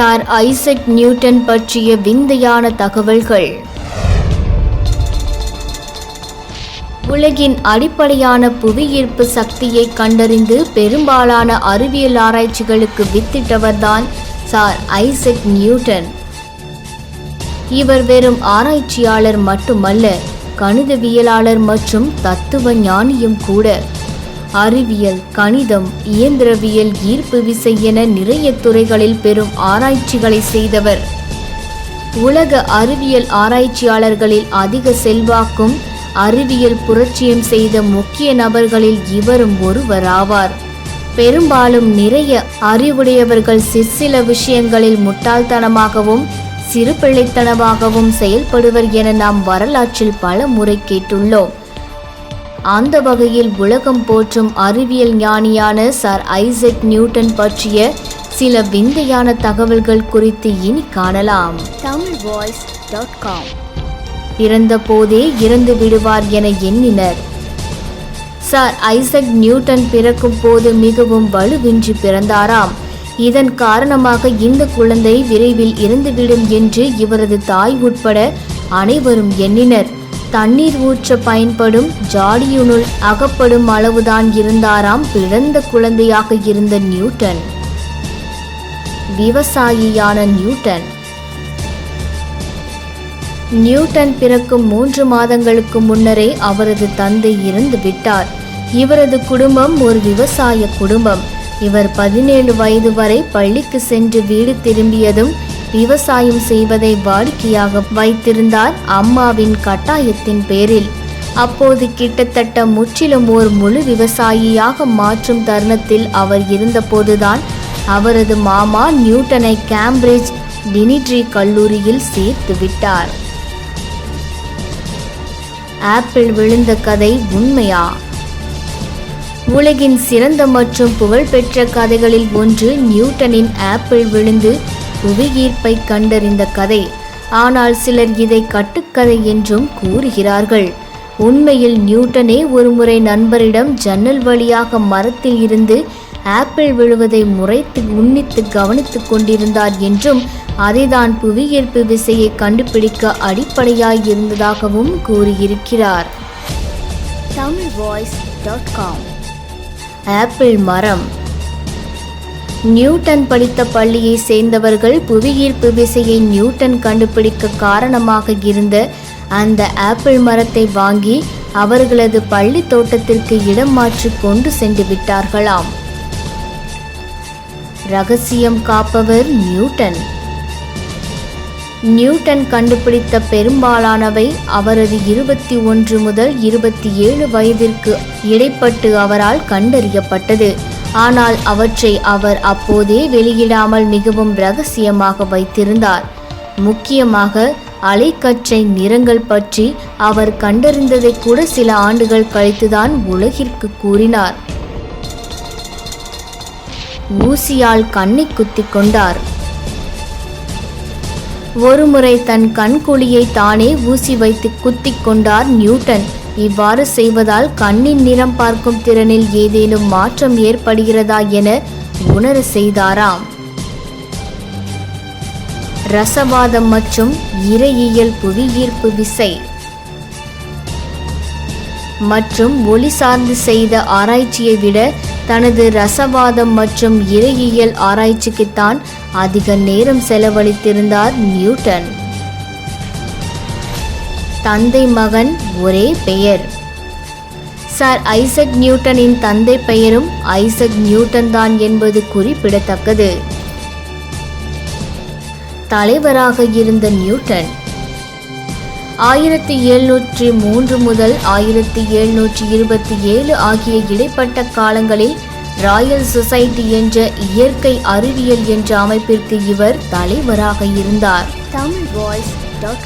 Sir Isaac Newton பற்றிய விந்தையான தகவல்கள். உலகின் அடிப்படையான புவியீர்ப்பு சக்தியை கண்டறிந்து பெரும்பாலான அறிவியல் ஆராய்ச்சிகளுக்கு வித்திட்டவர்தான் சார் ஐசக் நியூட்டன். இவர் வெறும் ஆராய்ச்சியாளர் மட்டுமல்ல கணிதவியலாளர் மற்றும் தத்துவ ஞானியும் கூட. அறிவியல் கணிதம் இயந்திரவியல் ஈர்ப்பு விசை என நிறைய துறைகளில் பெரும் ஆராய்ச்சிகளை செய்தவர். உலக அறிவியல் ஆராய்ச்சியாளர்களில் அதிக செல்வாக்கும் அறிவியல் புரட்சியும் செய்த முக்கிய நபர்களில் இவரும் ஒருவராவார். பெரும்பாலும் நிறைய அறிவுடையவர்கள் சிற்சில விஷயங்களில் முட்டாள்தனமாகவும் சிறுபிள்ளைத்தனமாகவும் செயல்படுவர் என நாம் வரலாற்றில் பல முறை கேட்டுள்ளோம். அந்த வகையில் உலகம் போற்றும் அறிவியல் ஞானியான சர் ஐசக் நியூட்டன் பற்றிய சில விந்தையான தகவல்கள் குறித்து இனி காணலாம். Tamil voice dot com. பிறந்த போதே இறந்து விடுவார் என எண்ணினர். சார் ஐசக் நியூட்டன் பிறக்கும் போது மிகவும் வலுவின்றி பிறந்தாராம். இதன் காரணமாக இந்த குழந்தை விரைவில் இறந்துவிடும் என்று இவரது தாய் உட்பட அனைவரும் எண்ணினர். தண்ணீர் ஊற்ற பயன்படும் ஜாடியுனுள் அகப்படும் அளவுதான் இருந்தாராம் பிறந்த குழந்தையாக இருந்த நியூட்டன். விவசாயியான நியூட்டன். நியூட்டன் பிறக்கும் மூன்று மாதங்களுக்கு முன்னரே அவரது தந்தை இறந்து விட்டார். இவரது குடும்பம் ஒரு விவசாய குடும்பம். இவர் பதினேழு வயது வரை பள்ளிக்கு சென்று வீடு திரும்பியதும் விவசாயம் செய்வதை வாடிக்கையாக வைத்திருந்தார் அம்மாவின் கட்டாயத்தின் பேரில். அப்போது கிட்டத்தட்ட முற்றிலும் ஒரு முழு விவசாயியாக மாற்றும் தருணத்தில் அவர் இருந்தபோதுதான் அவரது மாமா நியூட்டனை கேம்பிரிட்ஜ் டினிட்ரி கல்லூரியில் சேர்த்து விட்டார். ஆப்பிள் விழுந்த கதை உண்மையா? உலகின் சிறந்த மற்றும் புகழ்பெற்ற கதைகளில் ஒன்று நியூட்டனின் ஆப்பிள் விழுந்து புவியீர்ப்பை கண்டறிந்த கதை. ஆனால் சிலர் இதை கட்டுக்கதை என்றும் கூறுகிறார்கள். உண்மையில் நியூட்டனே ஒருமுறை நண்பரிடம் ஜன்னல் வழியாக மரத்தில் இருந்து ஆப்பிள் விழுவதை முறைத்து உன்னித்து கவனித்துக் கொண்டிருந்தார் என்றும் அதைதான் புவியீர்ப்பு விசையை கண்டுபிடிக்க அடிப்படையாய் இருந்ததாகவும் கூறியிருக்கிறார். Tamil voice dot com. Apple மரம். நியூட்டன் படித்த பள்ளியை சேர்ந்தவர்கள் புவியீர்ப்பு விசையை நியூட்டன் கண்டுபிடிக்க காரணமாக இருந்த அந்த ஆப்பிள் மரத்தை வாங்கி அவர்களது பள்ளி தோட்டத்திற்கு இடம் மாற்றி கொண்டு சென்று விட்டார்களாம். ரகசியம் காப்பவர் நியூட்டன். நியூட்டன் கண்டுபிடித்த பெரும்பாலானவை அவரது இருபத்தி ஒன்று முதல் இருபத்தி ஏழு வயதிற்கு இடைப்பட்டு அவரால் கண்டறியப்பட்டது. ஆனால் அவற்றை அவர் அப்போதே வெளியிடாமல் மிகவும் ரகசியமாக வைத்திருந்தார். முக்கியமாக அலைக்கற்றை நிறங்கள் பற்றி அவர் கண்டறிந்ததை கூட சில ஆண்டுகள் கழித்துதான் உலகிற்கு கூறினார். ஊசியால் கண்ணை குத்தி கொண்டார். ஒருமுறை தன் கண்குழியை தானே ஊசி வைத்து குத்தி கொண்டார் நியூட்டன். இவ்வாறு செய்வதால் கண்ணின் நிறம் பார்க்கும் திறனில் ஏதேனும் மாற்றம் ஏற்படுகிறதா என உணர செய்தாராம். ரசவாதம் மற்றும் இறையியல் புவியீர்ப்பு விசை. மற்றும் ஒளி சார்ந்து செய்த ஆராய்ச்சியை விட தனது ரசவாதம் மற்றும் இறையியல் ஆராய்ச்சிக்குத்தான் அதிக நேரம் செலவழித்திருந்தார் நியூட்டன். தந்தை மகன் ஒரே பெயர். சார் ஐசக் நியூட்டனின் தந்தை பெயரும் ஐசக் நியூட்டன் தான் என்பது குறிப்பிடத்தக்கது. தலைவராக இருந்த நியூட்டன் ஆயிரத்தி எழுநூற்றி மூன்று முதல் ஆயிரத்தி எழுநூற்றி இருபத்தி ஏழு ஆகிய இடைப்பட்ட காலங்களில் ராயல் சொசைட்டி என்ற இயற்கை அறிவியல் என்ற அமைப்பிற்கு இவர் தலைவராக இருந்தார். தமிழ் வாய்ஸ்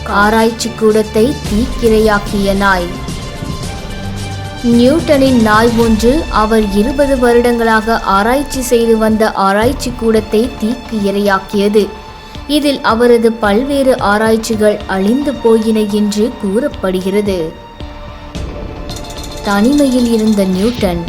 ஆராய்ச்சி கூடத்தை தீக்கிரையாக்கிய நாய். நியூட்டனின் நாய் ஒன்று அவர் இருபது வருடங்களாக ஆராய்ச்சி செய்து வந்த ஆராய்ச்சி கூடத்தை தீக்கு இரையாக்கியது இதில் அவரது பல்வேறு ஆராய்ச்சிகள் அழிந்து போயின என்று கூறப்படுகிறது. தனிமையில் இருந்த நியூட்டன்.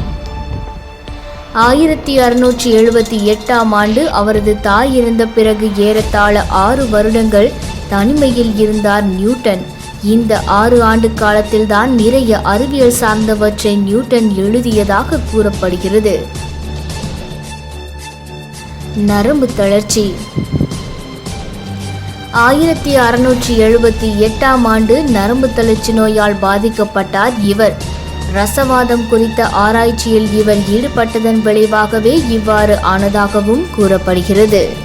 ஆயிரத்தி அறுநூற்றி எழுபத்தி எட்டாம் ஆண்டு அவரது தாய் இறந்த பிறகு ஏறத்தாழ ஆறு வருடங்கள் தனிமையில் இருந்தார் நியூட்டன். இந்த ஆறு ஆண்டு காலத்தில்தான் நிறைய அறிவியல் சார்ந்தவற்றை நியூட்டன் எழுதியதாக கூறப்படுகிறது. நரம்பு தளர்ச்சி. ஆயிரத்தி அறுநூற்றி எழுபத்தி எட்டாம் ஆண்டு நரம்பு தளர்ச்சி நோயால் பாதிக்கப்பட்டார் இவர். ரசவாதம் குறித்த ஆராய்ச்சியில் இவர் ஈடுபட்டதன் விளைவாகவே இவ்வாறு ஆனதாகவும் கூறப்படுகிறது.